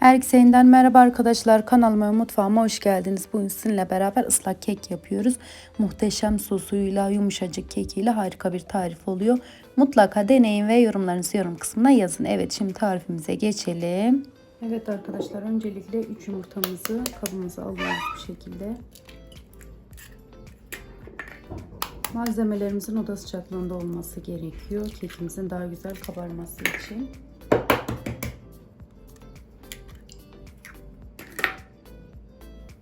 Erkseğinden merhaba arkadaşlar kanalıma ve mutfağıma hoş geldiniz. Bugün sizinle beraber ıslak kek yapıyoruz. Muhteşem sosuyla yumuşacık kekiyle harika bir tarif oluyor. Mutlaka deneyin ve yorumlarınızı yorum kısmına yazın. Evet şimdi tarifimize geçelim. Evet arkadaşlar öncelikle 3 yumurtamızı kabımıza alıyoruz bu şekilde. Malzemelerimizin oda sıcaklığında olması gerekiyor. Kekimizin daha güzel kabarması için.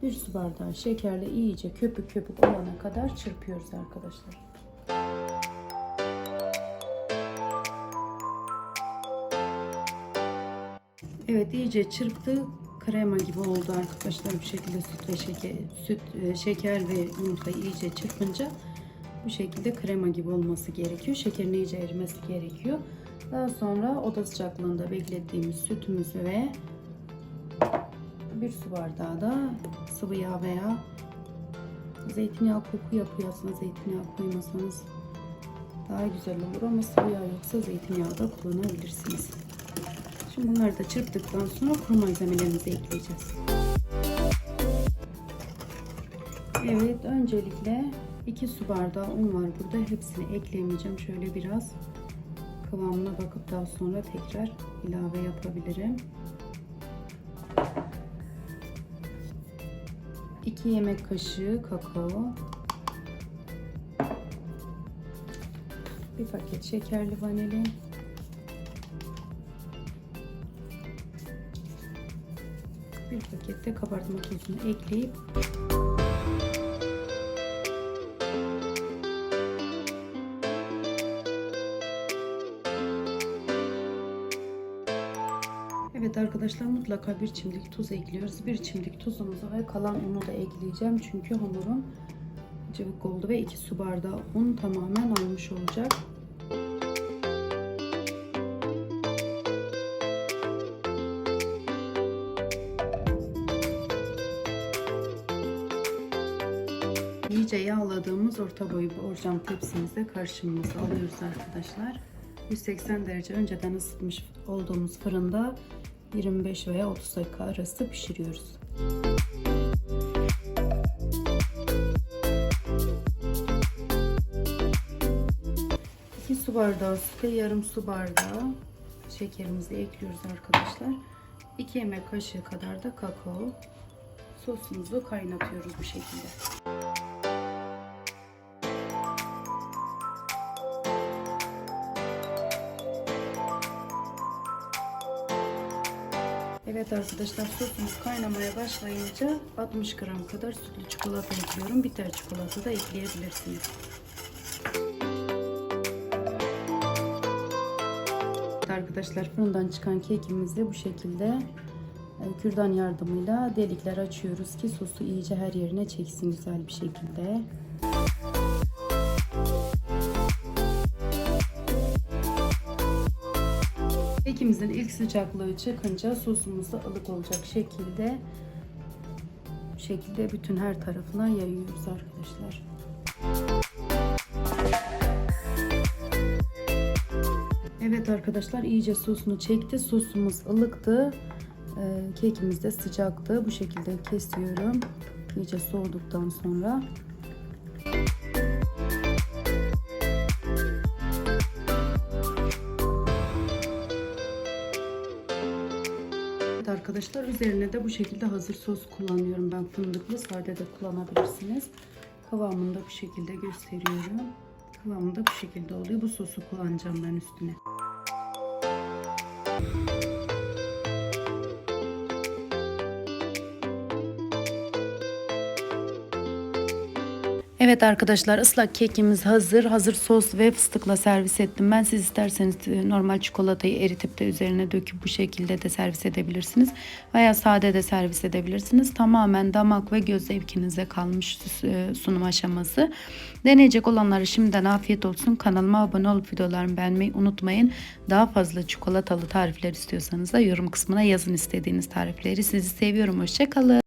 Bir su bardağı şekerle iyice köpük köpük olana kadar çırpıyoruz arkadaşlar. Evet iyice çırptı. Krema gibi oldu arkadaşlar. Bu şekilde süt ve şeker, süt, e, şeker ve yumurta iyice çırpınca bu şekilde krema gibi olması gerekiyor. Şekerin iyice erimesi gerekiyor. Daha sonra oda sıcaklığında beklettiğimiz sütümüzü ve bir su bardağı da sıvı yağ veya zeytinyağı koku yapıyor zeytinyağı koymasanız daha güzel olur ama sıvı yağ yoksa zeytinyağı da kullanabilirsiniz. Şimdi bunları da çırptıktan sonra kuru malzemelerimizi ekleyeceğiz. Evet öncelikle 2 su bardağı un var burada hepsini ekleyemeyeceğim şöyle biraz kıvamına bakıp daha sonra tekrar ilave yapabilirim. 2 yemek kaşığı kakao. Bir paket şekerli vanilin. Bir paket de kabartma tozunu ekleyip Evet arkadaşlar mutlaka bir çimdik tuz ekliyoruz. Bir çimdik tuzumuzu ve kalan unu da ekleyeceğim. Çünkü hamurum cıvık oldu ve 2 su bardağı un tamamen almış olacak. İyice yağladığımız orta boy borcam tepsimizde karışımımızı alıyoruz arkadaşlar. 180 derece önceden ısıtmış olduğumuz fırında 25 veya 30 dakika arası pişiriyoruz. İki su bardağı süte yarım su bardağı şekerimizi ekliyoruz arkadaşlar. 2 yemek kaşığı kadar da kakao. Sosumuzu kaynatıyoruz bu şekilde. Evet arkadaşlar sosumuz kaynamaya başlayınca 60 gram kadar sütlü çikolata ekliyorum. Bitter çikolata da ekleyebilirsiniz. Arkadaşlar fırından çıkan kekimizi bu şekilde e, kürdan yardımıyla delikler açıyoruz ki sosu iyice her yerine çeksin güzel bir şekilde. Kekimizin ilk sıcaklığı çıkınca sosumuz da ılık olacak şekilde şekilde bütün her tarafına yayıyoruz arkadaşlar. Evet arkadaşlar iyice sosunu çekti. Sosumuz ılıktı. Ee, kekimiz de sıcaktı. Bu şekilde kesiyorum. İyice soğuduktan sonra. Arkadaşlar üzerine de bu şekilde hazır sos kullanıyorum. Ben fındıklı sade de kullanabilirsiniz. Kıvamını da bu şekilde gösteriyorum. Kıvamı da bu şekilde oluyor. Bu sosu kullanacağım ben üstüne. Evet arkadaşlar ıslak kekimiz hazır. Hazır sos ve fıstıkla servis ettim. Ben siz isterseniz e, normal çikolatayı eritip de üzerine döküp bu şekilde de servis edebilirsiniz. Veya sade de servis edebilirsiniz. Tamamen damak ve göz zevkinize kalmış e, sunum aşaması. Deneyecek olanlara şimdiden afiyet olsun. Kanalıma abone olup videolarımı beğenmeyi unutmayın. Daha fazla çikolatalı tarifler istiyorsanız da yorum kısmına yazın istediğiniz tarifleri. Sizi seviyorum. Hoşçakalın.